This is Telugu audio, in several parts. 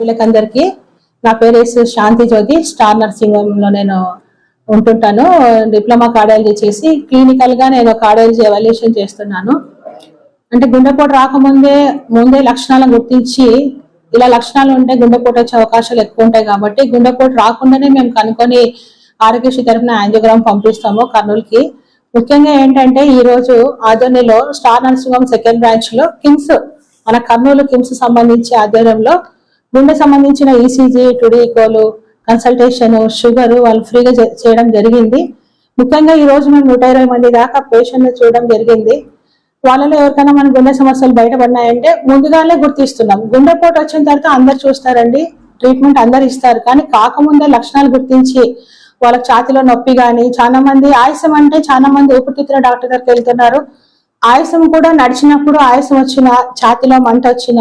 వీళ్ళకందరికీ నా పేరు శాంతి జ్యోతి స్టార్ నర్సింగ్ హోమ్లో నేను ఉంటుంటాను. డిప్లొమా కార్డియాలజీ చేసి క్లినికల్గా నేను కార్డియాలజీ ఎవాల్యుయేషన్ చేస్తున్నాను. అంటే గుండెపోటు రాకముందే ముందే లక్షణాలను గుర్తించి ఇలా లక్షణాలు ఉంటే గుండెపోటు వచ్చే అవకాశాలు ఎక్కువ ఉంటాయి కాబట్టి గుండెపోటు రాకుండానే మేము కనుక్కొని ఆరోగ్యశ్రీ తరఫున యాంజియోగ్రామ్ పంపిస్తాము కర్నూలుకి. ముఖ్యంగా ఏంటంటే ఈ రోజు ఆధ్వర్యంలో స్టార్ నర్సింగ్ హోమ్ సెకండ్ బ్రాంచ్లో కిమ్స్ మన కర్నూలు కిమ్స్ సంబంధించి ఆధ్వర్యంలో గుండె సంబంధించిన ఈసీజీ టుడీకోలు కన్సల్టేషన్ షుగర్ వాళ్ళు ఫ్రీగా చేయడం జరిగింది. ముఖ్యంగా ఈ రోజు మేము నూట ఇరవై మంది దాకా పేషెంట్ చూడడం జరిగింది. వాళ్ళలో ఎవరికైనా మన గుండె సమస్యలు బయటపడినాయంటే ముందుగానే గుర్తిస్తున్నాం. గుండెపోటు వచ్చిన తర్వాత అందరు చూస్తారండి. ట్రీట్మెంట్ అందరు ఇస్తారు. కానీ కాకముందే లక్షణాలు గుర్తించి వాళ్ళకి ఛాతిలో నొప్పి కానీ చాలా మంది ఆయాసం అంటే చాలా మంది ఊపిరితిత్తుల డాక్టర్ దగ్గరికి వెళ్తున్నారు. ఆయాసం కూడా నడిచినప్పుడు ఆయాసం వచ్చిన ఛాతిలో మంట వచ్చిన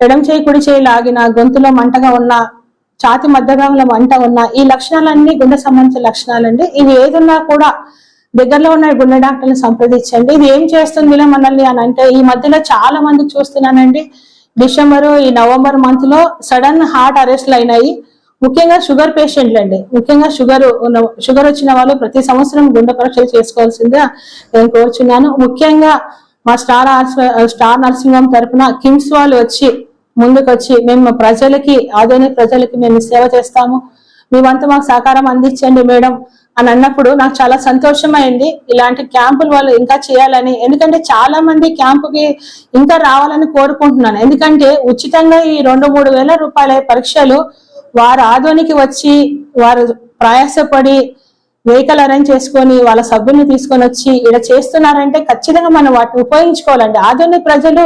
ఎడం చేయి కుడి చేయి లాగిన గొంతులో మంటగా ఉన్న ఛాతి మధ్యభాగంలో మంట ఉన్న ఈ లక్షణాలన్నీ గుండె సంబంధించిన లక్షణాలండి. ఇవి ఏదున్నా కూడా దగ్గరలో ఉన్న గుండె డాక్టర్ని సంప్రదించండి. ఇది ఏం చేస్తుందిలే మనల్ని అని అంటే ఈ మధ్యలో చాలా మంది చూస్తున్నానండి. డిసెంబర్ ఈ నవంబర్ మంత్లో సడన్ హార్ట్ అరెస్ట్లు అయినాయి. ముఖ్యంగా షుగర్ పేషెంట్లు అండి ముఖ్యంగా షుగర్ ఉన్న షుగర్ వచ్చిన వాళ్ళు ప్రతి సంవత్సరం గుండె పరీక్షలు చేసుకోవాల్సిందిగా నేను కోరుచున్నాను. ముఖ్యంగా మా స్టార్ స్టార్ నర్సింగ్ హోమ్ తరఫున కిమ్స్ వాళ్ళు వచ్చి ముందుకొచ్చి మేము ప్రజలకి ఆధునిక ప్రజలకి మేము సేవ చేస్తాము. మీ వంతు మాకు సహకారం అందించండి మేడం అని అన్నప్పుడు నాకు చాలా సంతోషమైంది. ఇలాంటి క్యాంపులు వాళ్ళు ఇంకా చేయాలని ఎందుకంటే చాలా మంది క్యాంపుకి ఇంకా రావాలని కోరుకుంటున్నాను. ఎందుకంటే ఉచితంగా ఈ రెండు మూడు వేల రూపాయల పరీక్షలు వారు ఆధోనికి వచ్చి వారు ప్రయాసపడి వెహికల్ అరేంజ్ చేసుకొని వాళ్ళ సభ్యుల్ని తీసుకొని వచ్చి ఇలా చేస్తున్నారంటే ఖచ్చితంగా మనం వాటిని ఉపయోగించుకోవాలండి. ఆధునిక ప్రజలు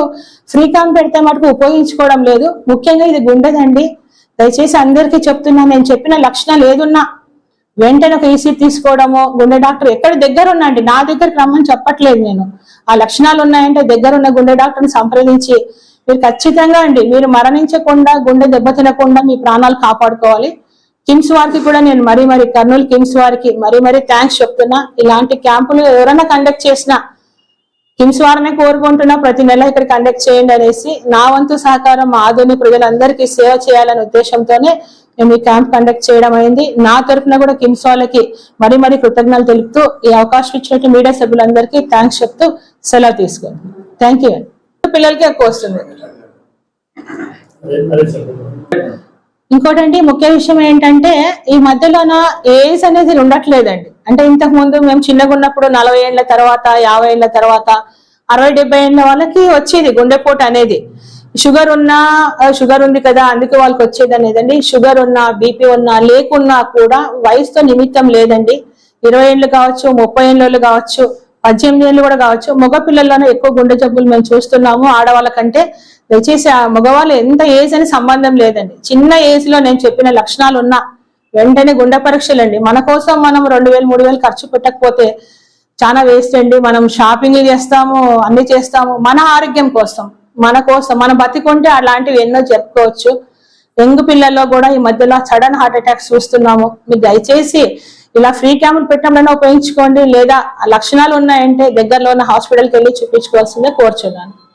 ఫ్రీ క్యాంప్ పెడితే మటుకు ఉపయోగించుకోవడం లేదు. ముఖ్యంగా ఇది గుండెదండి. దయచేసి అందరికీ చెప్తున్నా నేను చెప్పిన లక్షణాలు ఏదున్నా వెంటనే ఒక ఈసీ తీసుకోవడము గుండె డాక్టర్ ఎక్కడ దగ్గర ఉన్నాండి నా దగ్గరికి రమ్మని చెప్పట్లేదు నేను. ఆ లక్షణాలు ఉన్నాయంటే దగ్గర ఉన్న గుండె డాక్టర్ని సంప్రదించి మీరు ఖచ్చితంగా అండి మీరు మరణించకుండా గుండె దెబ్బ తినకుండా మీ ప్రాణాలు కాపాడుకోవాలి. కిమ్స్ వారికి కూడా నేను మరీ మరీ కర్నూలు కిమ్స్ వారికి మరీ మరీ థ్యాంక్స్ చెప్తున్నా. ఇలాంటి క్యాంపులు ఎవరైనా కండక్ట్ చేసినా కిమ్స్ వారినే కోరుకుంటున్నా ప్రతి నెల ఇక్కడ కండక్ట్ చేయండి అనేసి నా వంతు సహకారం మా ఆధునిక ప్రజలందరికీ సేవ చేయాలనే ఉద్దేశంతోనే మేము ఈ క్యాంప్ కండక్ట్ చేయడం అయింది. నా తరఫున కూడా కిమ్స్ వాళ్ళకి మరీ మరీ కృతజ్ఞతలు తెలుపుతూ ఈ అవకాశం ఇచ్చినట్టు మీడియా సభ్యులందరికీ థ్యాంక్స్ చెప్తూ సెలవు తీసుకోండి థ్యాంక్ యూ పిల్లలకి ఎక్కువ వస్తుంది. అదే సార్ ఇంకోటండి ముఖ్య విషయం ఏంటంటే ఈ మధ్యలోన ఏజ్ అనేది ఉండట్లేదండి. అంటే ఇంతకు ముందు మేము చిన్నగా ఉన్నప్పుడు నలభై ఏళ్ళ తర్వాత యాభై ఏళ్ళ తర్వాత అరవై డెబ్బై ఏళ్ళ వాళ్ళకి వచ్చేది గుండెపోటు అనేది. షుగర్ ఉన్నా షుగర్ ఉంది కదా అందుకే వాళ్ళకి వచ్చేది అనేదండి. షుగర్ ఉన్నా బీపీ ఉన్నా లేకున్నా కూడా వయసుతో నిమిత్తం లేదండి. ఇరవై ఏళ్ళు కావచ్చు ముప్పై ఏళ్ళు కావచ్చు పద్దెనిమిది ఏళ్ళు కూడా కావచ్చు. మగ పిల్లల్లోనే ఎక్కువ గుండె జబ్బులు మేము చూస్తున్నాము. ఆడవాళ్ళ కంటే దయచేసి ఆ మగవాళ్ళు ఎంత ఏజ్ అని సంబంధం లేదండి. చిన్న ఏజ్లో నేను చెప్పిన లక్షణాలు ఉన్నా వెంటనే గుండె పరీక్షలు అండి మన కోసం మనం రెండు వేలు మూడు వేలు ఖర్చు పెట్టకపోతే చాలా వేస్ట్ అండి. మనం షాపింగ్ చేస్తాము అన్ని చేస్తాము. మన ఆరోగ్యం కోసం మన కోసం మనం బతికుంటే అలాంటివి ఎన్నో చెప్పుకోవచ్చు. యంగ్ పిల్లల్లో కూడా ఈ మధ్యలో సడన్ హార్ట్ అటాక్స్ చూస్తున్నాము. మీరు దయచేసి ఇలా ఫ్రీ క్యాంపులు పెట్టడంలో ఉపయోగించుకోండి. లేదా లక్షణాలు ఉన్నాయంటే దగ్గరలో ఉన్న హాస్పిటల్కి వెళ్ళి చూపించుకోవాల్సిందే కోరుచున్నాను.